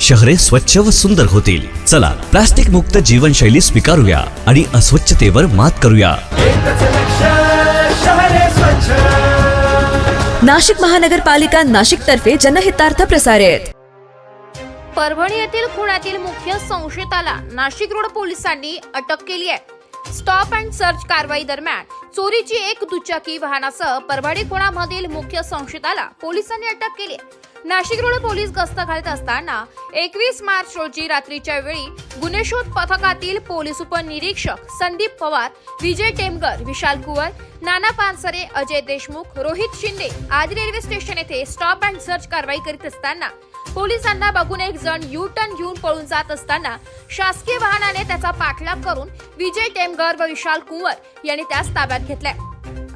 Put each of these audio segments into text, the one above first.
शहरे स्वच्छ व सुंदर होतील. चला प्लास्टिक मुक्त जीवनशैली स्वीकारूया आणि अस्वच्छतेवर मात करूया. नाशिक महानगरपालिका नाशिक तर्फे जनहितार्थ प्रसारित. परभणी येथील खुणातील मुख्य संशयिताला नाशिक रोड पोलिसांनी अटक केली आहे. स्टॉप अँड सर्च कारवाई दरम्यान चोरीची एक दुचाकी वाहनासह परभणी खुणामधील मुख्य संशयिताला पोलिसांनी अटक केली आहे. नाशिक रोड पोलीस गस्त घालत असताना एकवीस मार्च रोजी रात्रीच्या वेळी गुन्हे शोध पथकातील पोलीस उपनिरीक्षक संदीप पवार विजय टेमगर विशाल कुवर नाना पानसरे अजय देशमुख रोहित शिंदे आदी रेल्वे स्टेशन येथे स्टॉप अँड सर्च कारवाई करीत असताना पोलिसांना बघून एक जण यू टर्न घेऊन पळून जात असताना शासकीय वाहनाने त्याचा पाठलाग करून विजय टेमगर व विशाल कुंवर यांनी त्यास ताब्यात घेतलाय.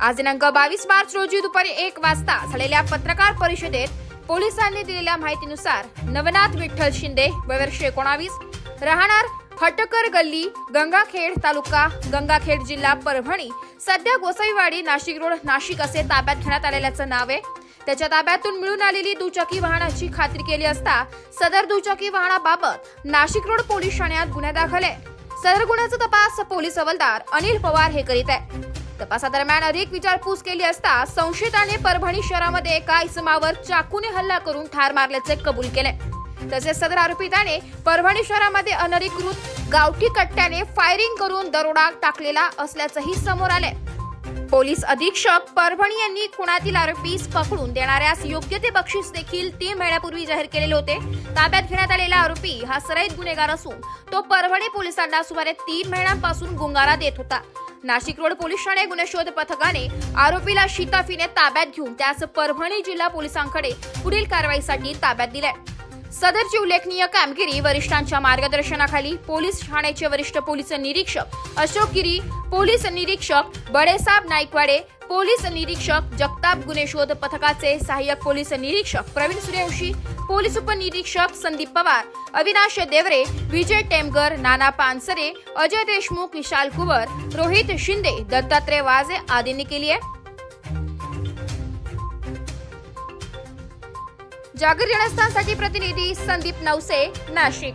आज दिनांक बावीस मार्च रोजी दुपारी एक वाजता झालेल्या पत्रकार परिषदेत पोलिसांनी दिलेल्या माहितीनुसार नवनाथ विठ्ठल शिंदे वयवर्ष एकोणावीस राहणार हटकर गल्ली गंगाखेड तालुका गंगाखेड जिल्हा परभणी. सध्या गोसाईवाडी नाशिक रोड नाशिक असे ताब्यात घेण्यात आलेल्याचं नाव आहे. त्याच्या ताब्यातून मिळून आलेली दुचाकी वाहनाची खात्री केली असता सदर दुचाकी वाहनाबाबत नाशिक रोड पोलीस ठाण्यात गुन्हा दाखल आहे सदर गुन्ह्याचा तपास पोलीस हवालदार अनिल पवार हे करीत आहे तपासादरम्यान अधिक विचारपूस केली असता संशयिताने परभणी शहरामध्ये एका इसमावर चाकूने हल्ला करून ठार मारल्याचे कबूल केले. तसेच सदर आरोपिताने परभणी शहरामध्ये अनधिकृत गावठी कट्ट्याने फायरिंग करून दरोडा टाकलेला असल्याचंही समोर आले पोलीस अधीक्षक परभणी यांनी खुणातील आरोपीस पकडून देणाऱ्यास योग्य ते बक्षीस देखील तीन महिन्यापूर्वी जाहीर केलेले होते. ताब्यात घेण्यात आलेला आरोपी हा सराईत गुन्हेगार असून तो परभणी पोलिसांना सुमारे तीन महिन्यांपासून गुंगारा देत होता. नाशिक रोड पोलीस ठाणे गुन्हे शोध पथकाने आरोपीला शिताफीने ताब्यात घेऊन त्यास परभणी जिल्हा पोलिसांकडे पुढील कारवाईसाठी ताब्यात दिले सदरची उल्लेखनीय कामगिरी वरिष्ठांच्या मार्गदर्शनाखाली पोलीस ठाण्याचे वरिष्ठ पोलीस निरीक्षक अशोक गिरी पोलीस निरीक्षक बडेसाब नाईकवाडे पोलीस निरीक्षक जगताप गुन्हे शोध पथकाचे सहाय्यक पोलीस निरीक्षक प्रवीण सूर्यवंशी पोलीस उपनिरीक्षक संदीप पवार अविनाश देवरे विजय टेमगर नाना पानसरे अजय देशमुख विशाल कुवर रोहित शिंदे दत्तात्रय वाजे आदींनी केली आहे. जागर जनस्थानसाठी प्रतिनिधी संदीप नवसे नाशिक.